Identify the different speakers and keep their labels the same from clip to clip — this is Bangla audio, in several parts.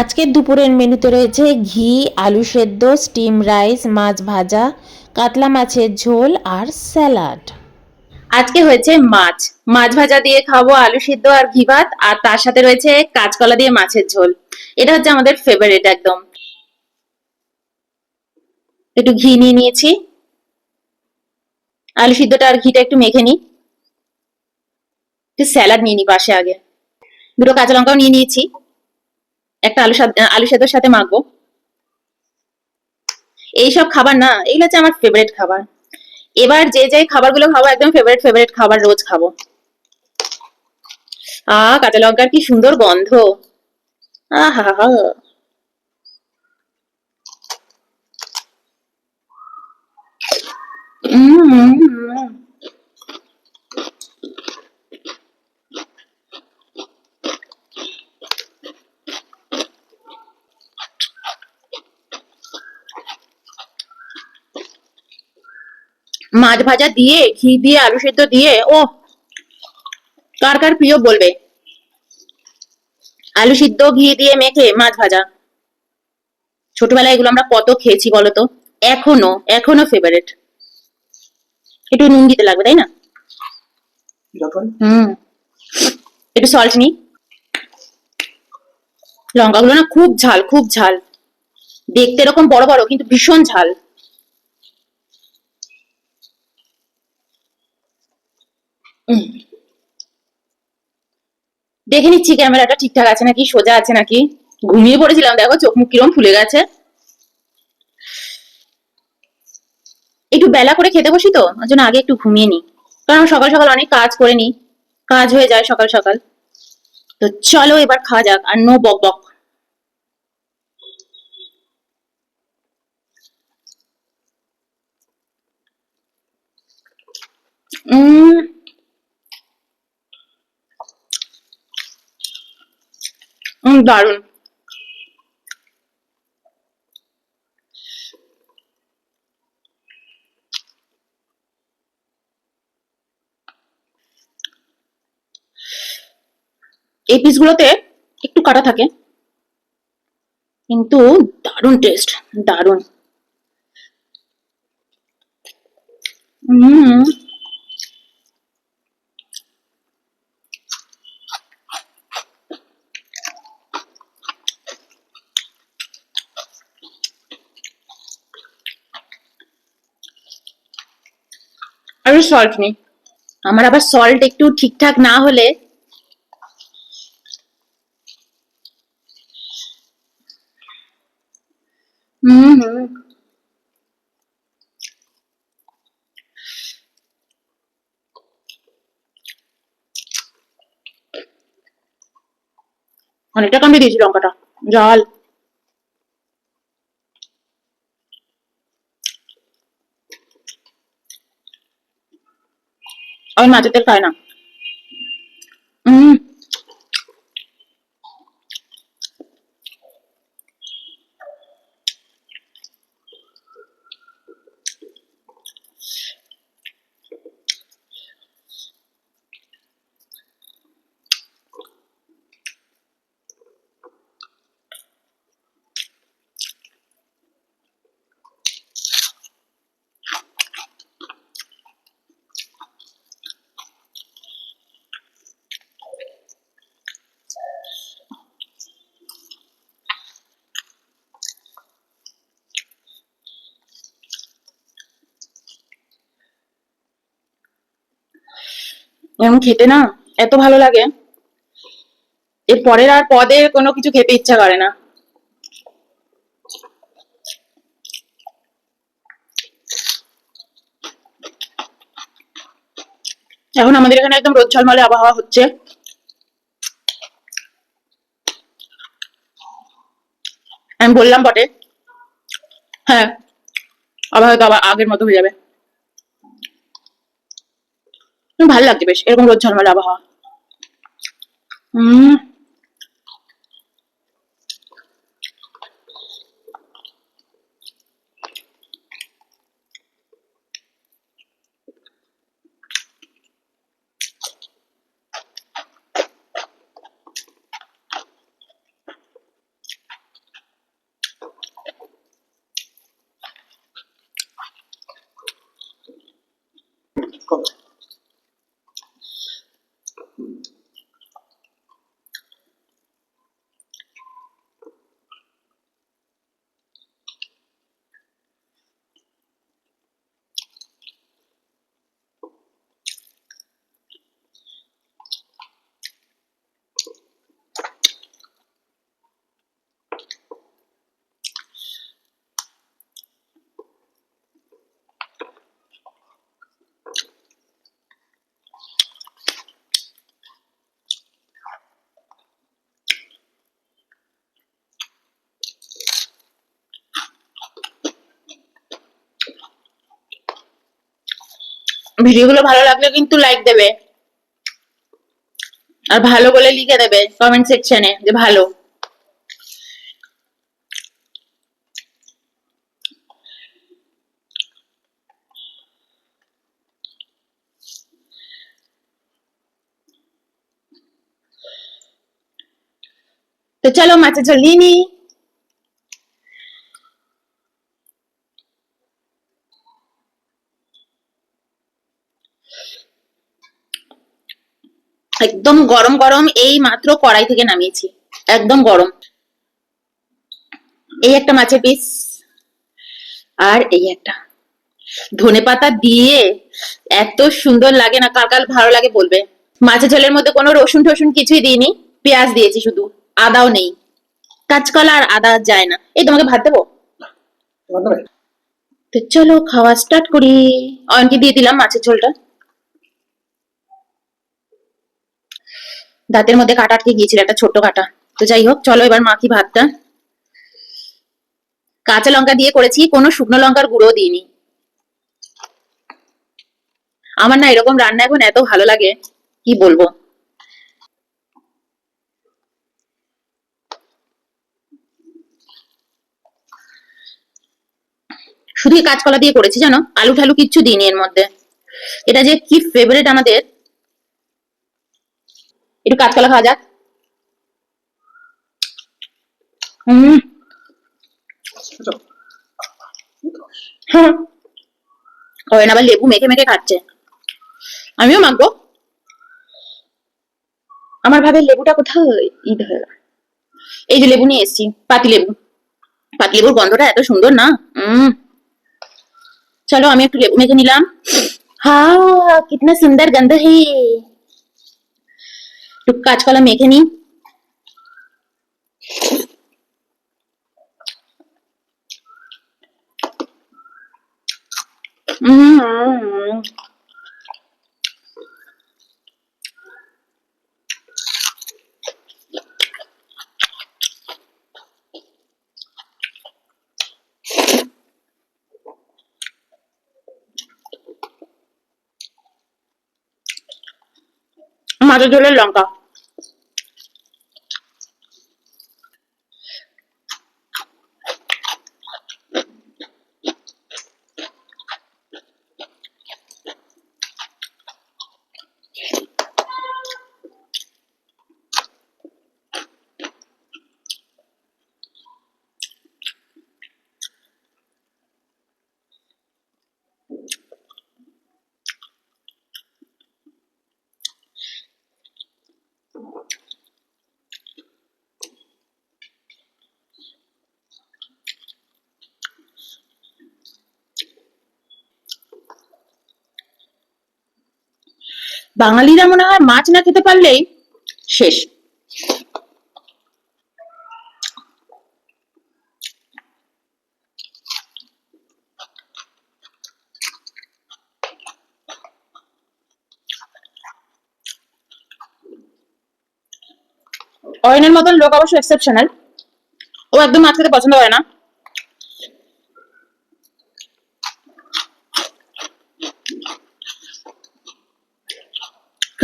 Speaker 1: আজকের দুপুরের মেনুতে রয়েছে ঘি, আলু সেদ্ধ স্টিম রাইস মাছ ভাজা, কাতলা মাছের ঝোল আর স্যালাড।
Speaker 2: আজকে হয়েছে মাছ। মাছ ভাজা দিয়ে খাব আলু সিদ্ধ আর ঘি ভাত, আর তার সাথে রয়েছে কাঁচকলা দিয়ে মাছের ঝোল। এটা হচ্ছে আমাদের ফেভারিট একদম। একটু ঘি নিয়ে নিয়েছি। আলু সিদ্ধটা আর ঘিটা একটু মেখে নিই। একটু স্যালাড নিয়ে নিই পাশে আগে। দুটো কাঁচা লঙ্কাও নিয়ে নিয়েছি। একটা আলু আলু সেদ্ধর সাথে মাখবো। এইসব খাবার না, এগুলো হচ্ছে আমার ফেভারিট খাবার। এবার যে যে খাবারগুলো খাব, একদম ফেভারিট ফেভারিট খাবার রোজ খাব। আ কাঁচা লঙ্কার কি সুন্দর গন্ধ। আহা উম। মাছ ভাজা দিয়ে ঘি দিয়ে আলু সেদ্ধ দিয়ে ও কার কার প্রিয় বলবে? আলু সিদ্ধ ঘি দিয়ে মেখে মাছ ভাজা। ছোটবেলায় এগুলো আমরা কত খেয়েছি বলতো এখনও এখনও ফেভারিট একটু নুন দিতে লাগবে তাই না? হুম। একটু সল্ট নি লঙ্কাগুলো না খুব ঝাল খুব ঝাল। দেখতে এরকম বড় বড় কিন্তু ভীষণ ঝাল। দেখে নিচ্ছি ক্যামেরাটা, ঠিকঠাক আছে নাকি? সোজা আছে নাকি? ঘুমিয়ে পড়েছিলাম, দেখো চোখ মুখ কিরম ফুলে গেছে। একটু বেলা করে খেতে বসি তো, ওর জন্য আগে একটু ঘুমিয়ে নি কারণ সকাল সকাল অনেক কাজ করে নি কাজ হয়ে যায় সকাল সকাল। তো চলো এবার খাওয়া যাক, আর নো বক বক। উম উম, দারুণ। এই পিসগুলোতে একটু কাটা থাকে। কিন্তু দারুণ টেস্ট দারুণ। হুম। আর সল্ট নেই। আমার আবার সল্ট একটু ঠিকঠাক না হলে অনেকটা কামড়ে দিয়েছি লঙ্কাটা। জাল। আমি মাছের তেল খাই না হুম এরকম খেতে না এত ভালো লাগে। এর পরের আর পদে কোনো কিছু খেতে ইচ্ছা করে না। এখন আমাদের এখানে একদম রোদ ঝলমলে আবহাওয়া হচ্ছে। আমি বললাম বটে। হ্যাঁ আবার হয়তো আবার আগের মতো হয়ে যাবে। ভালো লাগছে বেশ। এরকম রোদ ঝলমলে আবহাওয়া। হম ভিডিওগুলো ভালো লাগলে কিন্তু লাইক দেবে। আর ভালো বলে লিখে দেবে কমেন্ট সেকশনে যে ভালো। তো চলো মাছের ঝোল নিয়ে নিই একদম গরম গরম এই মাত্র কড়াই থেকে নামিয়েছি। একদম গরম। এই একটা মাছের পিস আর এই একটা। ধনে পাতা দিয়ে এত সুন্দর লাগে না কার কার ভালো লাগে বলবে। মাছের ঝোলের মধ্যে কোনো রসুন টসুন কিছুই দিইনি পেঁয়াজ দিয়েছি শুধু আদাও নেই। কাঁচকলা আর আদা যায় না। এই তোমাকে ভাত দেবো? তো চলো খাওয়া স্টার্ট করি। অয়নকে দিয়ে দিলাম মাছের ঝোলটা। দাঁতের মধ্যে কাটা আটকে গিয়েছিল, একটা ছোট্ট কাটা। তো যাই হোক, চলো এবার মাখি ভাতটা। কাঁচা লঙ্কা দিয়ে করেছি, কোনো শুকনো লঙ্কার গুঁড়ো দিইনি। আমার না এরকম রান্না এখন এত ভালো লাগে, কি বলব? শুধু কাঁচকলা দিয়ে করেছি, জানো? আলু ঠালু কিচ্ছু দিইনি এর মধ্যে। এটা যে কি ফেভারিট আমাদের একটু কাঁচকলা খাওয়া যাক। হম। আবার লেবু মেখে মেখে খাচ্ছে। আমিও মাখবো। আমার ভাবে লেবুটা কোথায়? ঈদ হয়ে। এই যে লেবু নিয়ে এসেছি, পাতি লেবু। পাতি লেবুর গন্ধটা এত সুন্দর না? উম চলো আমি একটু লেবু মেখে নিলাম। হা, কিতনা সুন্দর গন্ধ হে। একটু কাঁচকলা মেখে নি উম মাছের ঝোলের লঙ্কা। বাঙালিরা মনে হয় মাছ না খেতে পারলেই শেষ। অয়নের মতন লোক অবশ্য এক্সেপশনাল ও একদম মাছ খেতে পছন্দ করে না।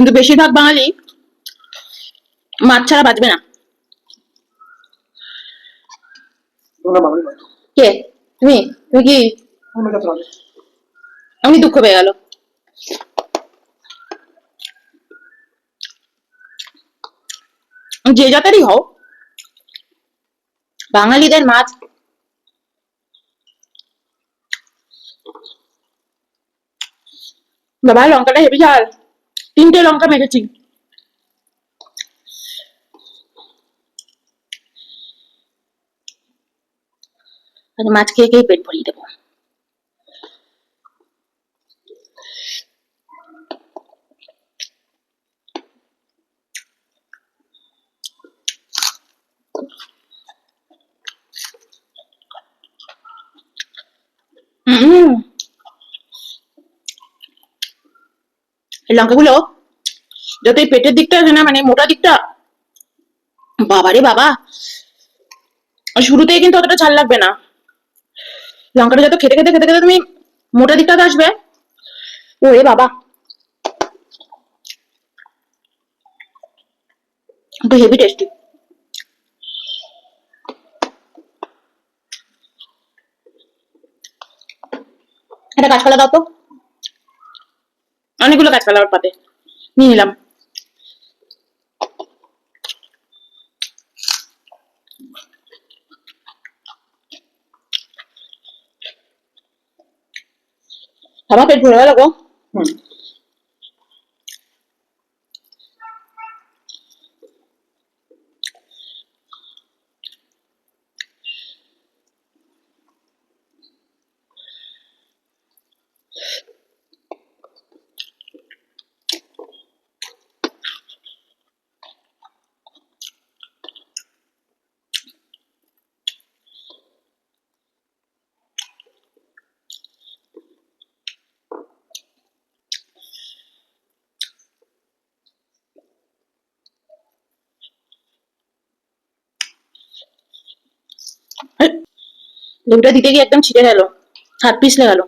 Speaker 2: কিন্তু বেশিরভাগ বাঙালি মাছ ছাড়া বাঁচবে না। কে? তুমি? তুমি কি?
Speaker 3: হবে
Speaker 2: আমি দুঃখ পেয়ে গেল। যে জাতেরই হও বাঙালিদের মাছ বাবা লঙ্কাটা হেভি ঝাল। তিনটে লঙ্কা মেখেছি। মাছ খেয়ে খেয়ে পেট ভরিয়ে দেবো। হুম লঙ্কাগুলো যত পেটের দিকটা না মানে মোটা দিকটা, বাবারে বাবা। শুরুতেই কিন্তু অতটা ঝাল লাগবে না। লঙ্কাটা যত খেতে খেতে খেতে খেতে তুমি মোটা দিকটাতে আসবে। ওরে বাবা। একটু হেভি টেস্টি একটা কাঁচকলা দাও তো। অনেকগুলো কাঁচকলা ওর পাতে নিয়ে নিলাম। আমার পেট ভরে গেল গো।
Speaker 3: হুম।
Speaker 2: লেবুটা দিতে গিয়ে একদম ছিটে গেল হাত পিছলে গেল।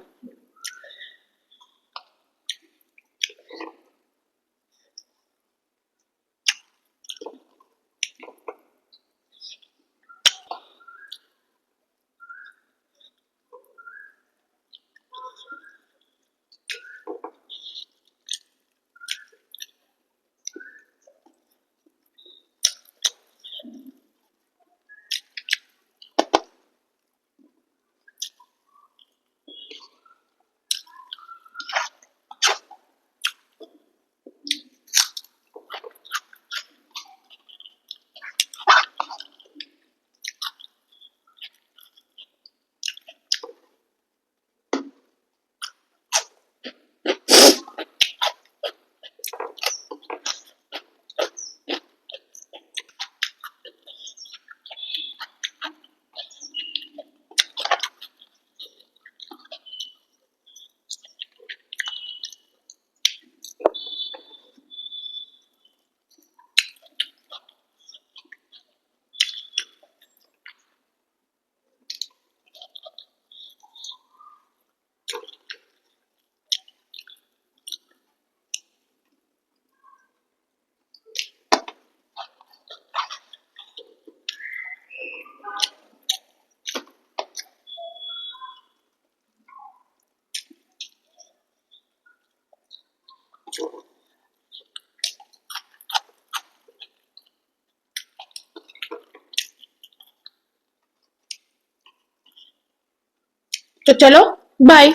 Speaker 2: তো চলো বাই